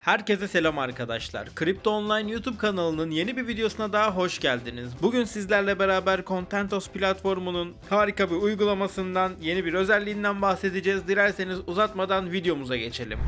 Herkese selam arkadaşlar. Kripto Online YouTube kanalının yeni bir videosuna daha hoş geldiniz. Bugün sizlerle beraber Contentos platformunun harika bir uygulamasından, yeni bir özelliğinden bahsedeceğiz. Dilerseniz uzatmadan videomuza geçelim.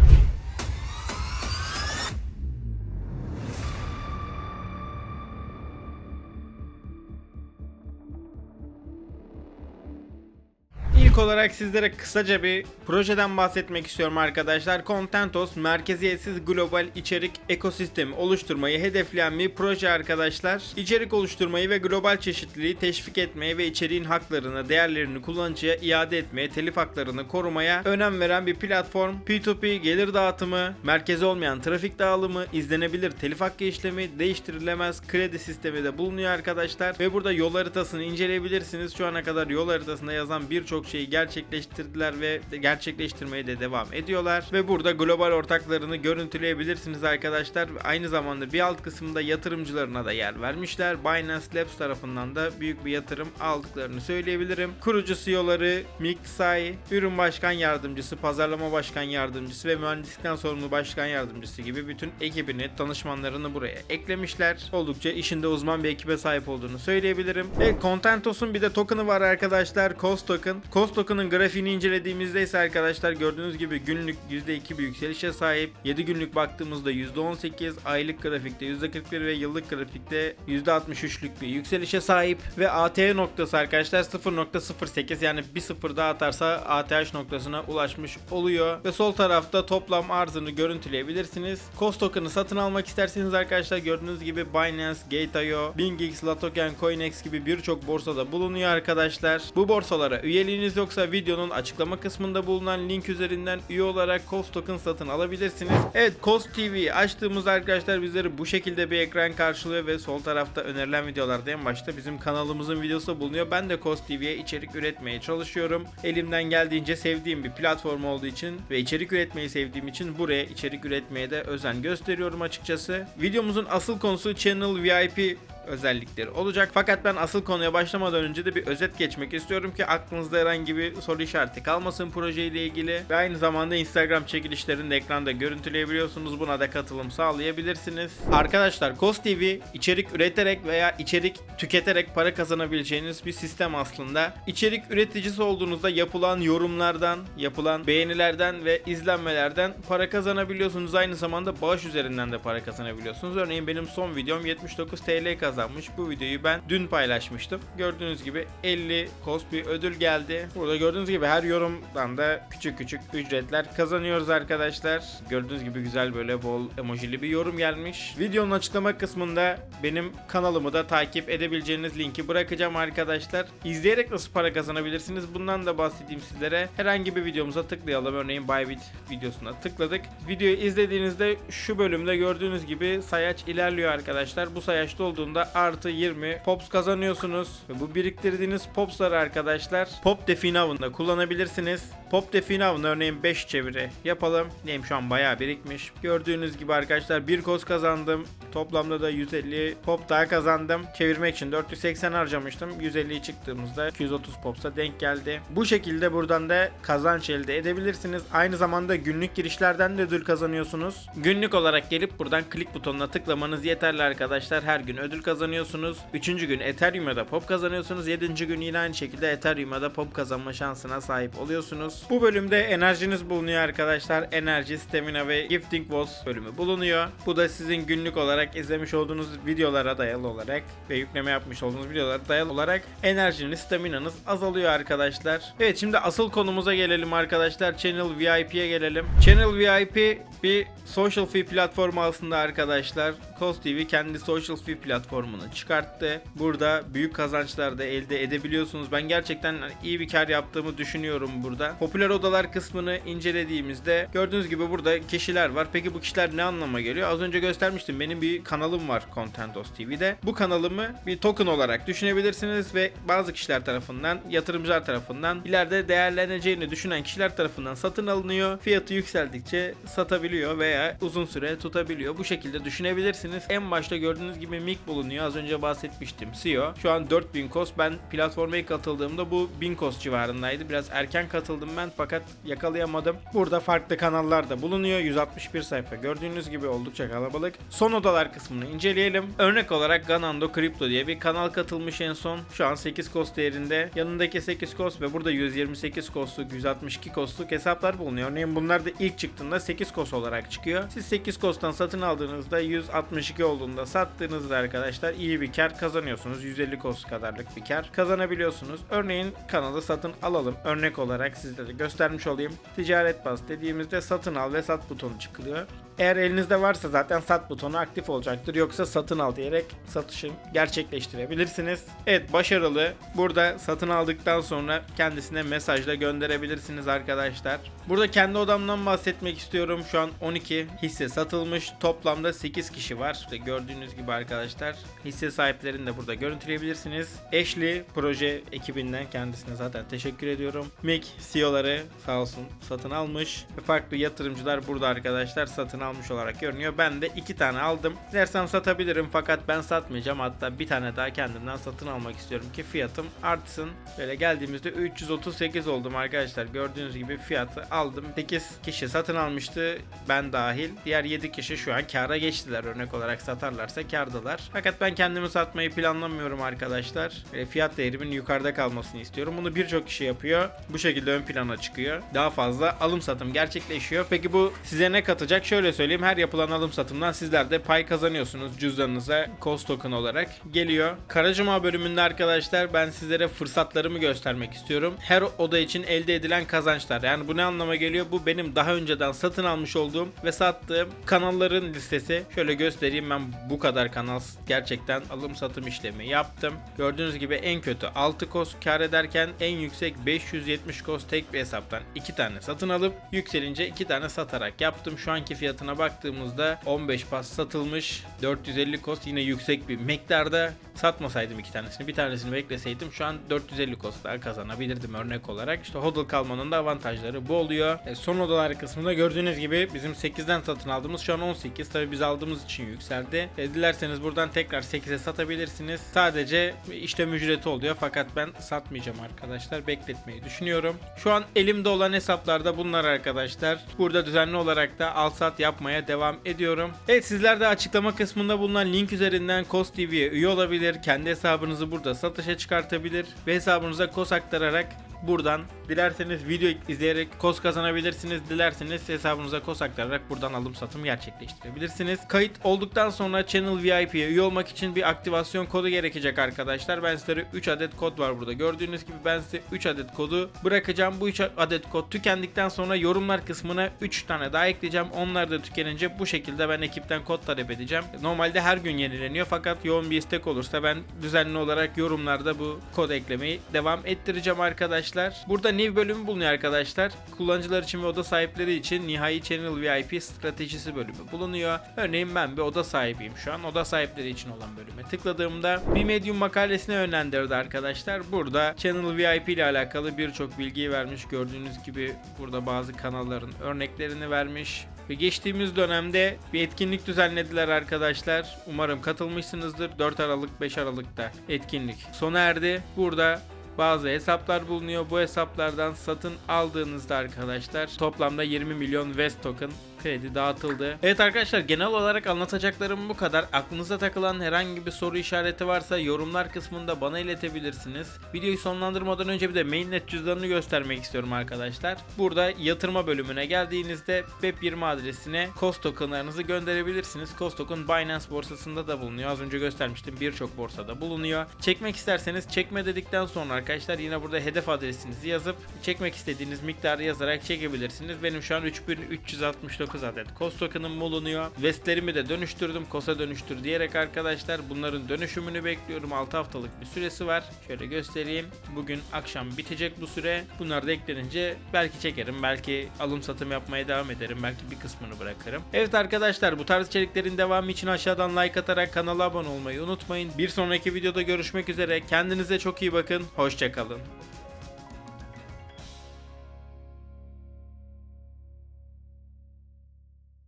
İlk olarak sizlere kısaca bir projeden bahsetmek istiyorum arkadaşlar. Contentos merkeziyetsiz global içerik ekosistemi oluşturmayı hedefleyen bir proje arkadaşlar. İçerik oluşturmayı ve global çeşitliliği teşvik etmeye ve içeriğin haklarını, değerlerini kullanıcıya iade etmeye, telif haklarını korumaya önem veren bir platform. P2P gelir dağıtımı, merkezi olmayan trafik dağılımı, izlenebilir telif hakkı işlemi, değiştirilemez kredi sistemi de bulunuyor arkadaşlar. Ve burada yol haritasını inceleyebilirsiniz. Şu ana kadar yol haritasında yazan birçok şeyi gerçekleştirdiler ve gerçekleştirmeye de devam ediyorlar. Ve burada global ortaklarını görüntüleyebilirsiniz arkadaşlar. Aynı zamanda bir alt kısımda yatırımcılarına da yer vermişler. Binance Labs tarafından da büyük bir yatırım aldıklarını söyleyebilirim. Kurucu CEO'ları Mick Tsai, ürün başkan yardımcısı, pazarlama başkan yardımcısı ve mühendislikten sorumlu başkan yardımcısı gibi bütün ekibini, danışmanlarını buraya eklemişler. Oldukça işinde uzman bir ekibe sahip olduğunu söyleyebilirim. Ve Contentos'un bir de token'ı var arkadaşlar. Cost Token. Cost Token'ın grafiğini incelediğimizde ise arkadaşlar gördüğünüz gibi günlük %2 bir yükselişe sahip. 7 günlük baktığımızda %18, aylık grafikte %41 ve yıllık grafikte %63'lük bir yükselişe sahip. Ve ATH noktası arkadaşlar 0.08 yani bir sıfır daha atarsa ATH noktasına ulaşmış oluyor. Ve sol tarafta toplam arzını görüntüleyebilirsiniz. Cost Token'ı satın almak isterseniz arkadaşlar gördüğünüz gibi Binance, Gate.io, BingX, Latoken, Coinex gibi birçok borsada bulunuyor arkadaşlar. Bu borsalara üyeliğiniz yoksa videonun açıklama kısmında bulunan link üzerinden üye olarak Cost Token satın alabilirsiniz. Evet Cost TV açtığımızda arkadaşlar bizleri bu şekilde bir ekran karşılıyor ve sol tarafta önerilen videolarda en başta bizim kanalımızın videosu bulunuyor. Ben de Cost TV'ye içerik üretmeye çalışıyorum. Elimden geldiğince sevdiğim bir platform olduğu için ve içerik üretmeyi sevdiğim için buraya içerik üretmeye de özen gösteriyorum açıkçası. Videomuzun asıl konusu Channel VIP özellikleri olacak. Fakat ben asıl konuya başlamadan önce de bir özet geçmek istiyorum ki aklınızda herhangi bir soru işareti kalmasın projeyle ilgili. Ve aynı zamanda Instagram çekilişlerini de ekranda görüntüleyebiliyorsunuz. Buna da katılım sağlayabilirsiniz. Arkadaşlar Cost TV içerik üreterek veya içerik tüketerek para kazanabileceğiniz bir sistem aslında. İçerik üreticisi olduğunuzda yapılan yorumlardan, yapılan beğenilerden ve izlenmelerden para kazanabiliyorsunuz. Aynı zamanda bağış üzerinden de para kazanabiliyorsunuz. Örneğin benim son videom 79 TL kazanmış. Bu videoyu ben dün paylaşmıştım. Gördüğünüz gibi 50 cost bir ödül geldi. Burada gördüğünüz gibi her yorumdan da küçük küçük ücretler kazanıyoruz arkadaşlar. Gördüğünüz gibi güzel böyle bol emojili bir yorum gelmiş. Videonun açıklama kısmında benim kanalımı da takip edebileceğiniz linki bırakacağım arkadaşlar. İzleyerek nasıl para kazanabilirsiniz bundan da bahsedeyim sizlere. Herhangi bir videomuza tıklayalım. Örneğin Bybit videosuna tıkladık. Videoyu izlediğinizde şu bölümde gördüğünüz gibi sayaç ilerliyor arkadaşlar. Bu sayaçta olduğunda artı 20 pops kazanıyorsunuz. Ve bu biriktirdiğiniz popsları arkadaşlar pop definavında kullanabilirsiniz. Pop definavında örneğin 5 çeviri yapalım. Neyim şu an bayağı birikmiş. Gördüğünüz gibi arkadaşlar bir koz kazandım. Toplamda da 150 pop daha kazandım. Çevirmek için 480 harcamıştım. 150'yi çıktığımızda 230 popsa denk geldi. Bu şekilde buradan da kazanç elde edebilirsiniz. Aynı zamanda günlük girişlerden de ödül kazanıyorsunuz. Günlük olarak gelip buradan klik butonuna tıklamanız yeterli arkadaşlar. Her gün ödül kazanıyorsunuz. Üçüncü gün Ethereum'da da pop kazanıyorsunuz. Yedinci gün yine aynı şekilde Ethereum'da da pop kazanma şansına sahip oluyorsunuz. Bu bölümde enerjiniz bulunuyor arkadaşlar. Enerji, stamina ve gifting walls bölümü bulunuyor. Bu da sizin günlük olarak izlemiş olduğunuz videolara dayalı olarak ve yükleme yapmış olduğunuz videolara dayalı olarak enerjiniz, staminanız azalıyor arkadaşlar. Evet şimdi asıl konumuza gelelim arkadaşlar. Channel VIP'ye gelelim. Channel VIP bir social fee platformu aslında arkadaşlar. Cost TV kendi social fee platformunu çıkarttı. Burada büyük kazançlar da elde edebiliyorsunuz. Ben gerçekten iyi bir kar yaptığımı düşünüyorum burada. Odalar kısmını incelediğimizde gördüğünüz gibi burada kişiler var. Peki bu kişiler ne anlama geliyor? Az önce göstermiştim. Benim bir kanalım var Contentos TV'de. Bu kanalımı bir token olarak düşünebilirsiniz ve bazı kişiler tarafından, yatırımcılar tarafından ileride değerleneceğini düşünen kişiler tarafından satın alınıyor. Fiyatı yükseldikçe satabiliyor veya uzun süre tutabiliyor. Bu şekilde düşünebilirsiniz. En başta gördüğünüz gibi Mick bulunuyor. Az önce bahsetmiştim. CEO. Şu an 4000 kos. Ben platforma ilk katıldığımda bu 1000 kos civarındaydı. Biraz erken katıldım ben. Ben fakat yakalayamadım. Burada farklı kanallar da bulunuyor. 161 sayfa. Gördüğünüz gibi oldukça kalabalık. Son odalar kısmını inceleyelim. Örnek olarak Ganando Crypto diye bir kanal katılmış en son. Şu an 8 kos değerinde. Yanındaki 8 kos ve burada 128 kosluk, 162 kosluk hesaplar bulunuyor. Örneğin bunlar da ilk çıktığında 8 kos olarak çıkıyor. Siz 8 kostan satın aldığınızda 162 olduğunda sattığınızda arkadaşlar iyi bir kar kazanıyorsunuz. 150 kos kadarlık bir kar kazanabiliyorsunuz. Örneğin kanalı satın alalım. Örnek olarak göstermiş olayım. Ticaret bas dediğimizde satın al ve sat butonu çıkılıyor. Eğer elinizde varsa zaten sat butonu aktif olacaktır. Yoksa satın al diyerek satışın gerçekleştirebilirsiniz. Evet başarılı. Burada satın aldıktan sonra kendisine mesajla gönderebilirsiniz arkadaşlar. Burada kendi odamdan bahsetmek istiyorum. Şu an 12 hisse satılmış. Toplamda 8 kişi var. İşte gördüğünüz gibi arkadaşlar hisse sahiplerini de burada görüntüleyebilirsiniz. Ashley proje ekibinden kendisine zaten teşekkür ediyorum. Mick CEO'ları sağ olsun satın almış. Farklı yatırımcılar burada arkadaşlar satın almış olarak görünüyor. Ben de 2 tane aldım. Dilersem satabilirim fakat ben satmayacağım. Hatta bir tane daha kendimden satın almak istiyorum ki fiyatım artsın. Böyle geldiğimizde 338 oldum arkadaşlar. Gördüğünüz gibi fiyatı aldım. 8 kişi satın almıştı ben dahil. Diğer 7 kişi şu an kara geçtiler. Örnek olarak satarlarsa kardalar. Fakat ben kendimi satmayı planlamıyorum arkadaşlar. Böyle fiyat değerimin yukarıda kalmasını istiyorum. Bunu birçok kişi yapıyor. Bu şekilde ön plana çıkıyor. Daha fazla alım satım gerçekleşiyor. Peki bu size ne katacak? Şöyle söyleyeyim. Her yapılan alım satımdan sizler de pay kazanıyorsunuz. Cüzdanınıza cost token olarak geliyor. Karacuma bölümünde arkadaşlar ben sizlere fırsatlarımı göstermek istiyorum. Her oda için elde edilen kazançlar. Yani bu ne anlama geliyor? Bu benim daha önceden satın almış olduğum ve sattığım kanalların listesi. Şöyle göstereyim ben bu kadar kanal gerçekten alım satım işlemi yaptım. Gördüğünüz gibi en kötü 6 kos kar ederken en yüksek 570 kos tek bir hesaptan 2 tane satın alıp yükselince 2 tane satarak yaptım. Şu anki fiyatına baktığımızda 15 pas satılmış. 450 kos yine yüksek bir miktarda satmasaydım iki tanesini bir tanesini bekleseydim şu an 450 kos daha kazanabilirdim örnek olarak. İşte hodl kalmanın da avantajları bu oluyor. E, son odalar kısmında gördüğünüz gibi bizim 8'den satın aldığımız şu an 18. Tabi biz aldığımız için yükseldi. E, dilerseniz buradan tekrar 8'e satabilirsiniz. Sadece işlem ücreti oluyor fakat ben satmayacağım arkadaşlar. Bekletmeyi düşünüyorum. Şu an elimde olan hesaplarda bunlar arkadaşlar. Burada düzenli olarak da al sat yapmaya devam ediyorum. Evet sizler de açıklama kısmında bulunan link üzerinden Kos TV'ye üye olabilir. Kendi hesabınızı burada satışa çıkartabilir ve hesabınıza kos aktararak buradan dilerseniz video izleyerek kos kazanabilirsiniz. Dilerseniz hesabınıza kos aktararak buradan alım satım gerçekleştirebilirsiniz. Kayıt olduktan sonra Channel VIP'ye üye olmak için bir aktivasyon kodu gerekecek arkadaşlar. Ben sizlere 3 adet kod var burada. Gördüğünüz gibi ben size 3 adet kodu bırakacağım. Bu 3 adet kod tükendikten sonra yorumlar kısmına 3 tane daha ekleyeceğim. Onlar da tükenince bu şekilde ben ekipten kod talep edeceğim. Normalde her gün yenileniyor fakat yoğun bir istek olursa ben düzenli olarak yorumlarda bu kod eklemeyi devam ettireceğim arkadaşlar. Burada new bölümü bulunuyor arkadaşlar. Kullanıcılar için ve oda sahipleri için nihai channel VIP stratejisi bölümü bulunuyor. Örneğin ben bir oda sahibiyim şu an. Oda sahipleri için olan bölüme tıkladığımda bir Medium makalesine yönlendirdi arkadaşlar. Burada channel VIP ile alakalı birçok bilgiyi vermiş. Gördüğünüz gibi burada bazı kanalların örneklerini vermiş. Ve geçtiğimiz dönemde bir etkinlik düzenlediler arkadaşlar. Umarım katılmışsınızdır. 4 Aralık 5 Aralık'ta etkinlik sona erdi. Burada bazı hesaplar bulunuyor. Bu hesaplardan satın aldığınızda arkadaşlar toplamda 20 milyon West token kredi dağıtıldı. Evet arkadaşlar genel olarak anlatacaklarım bu kadar. Aklınıza takılan herhangi bir soru işareti varsa yorumlar kısmında bana iletebilirsiniz. Videoyu sonlandırmadan önce bir de mainnet cüzdanını göstermek istiyorum arkadaşlar. Burada yatırma bölümüne geldiğinizde BEP20 adresine Cost tokenlarınızı gönderebilirsiniz. Cost token Binance borsasında da bulunuyor. Az önce göstermiştim birçok borsada bulunuyor. Çekmek isterseniz çekme dedikten sonra arkadaşlar yine burada hedef adresinizi yazıp çekmek istediğiniz miktarı yazarak çekebilirsiniz. Benim şu an 3369 adet Cost token'ım bulunuyor. Vestlerimi de dönüştürdüm. Kosa dönüştür diyerek arkadaşlar bunların dönüşümünü bekliyorum. 6 haftalık bir süresi var. Şöyle göstereyim. Bugün akşam bitecek bu süre. Bunlar da eklenince belki çekerim. Belki alım satım yapmaya devam ederim. Belki bir kısmını bırakırım. Evet arkadaşlar bu tarz içeriklerin devamı için aşağıdan like atarak kanala abone olmayı unutmayın. Bir sonraki videoda görüşmek üzere. Kendinize çok iyi bakın. Hoşçakalın.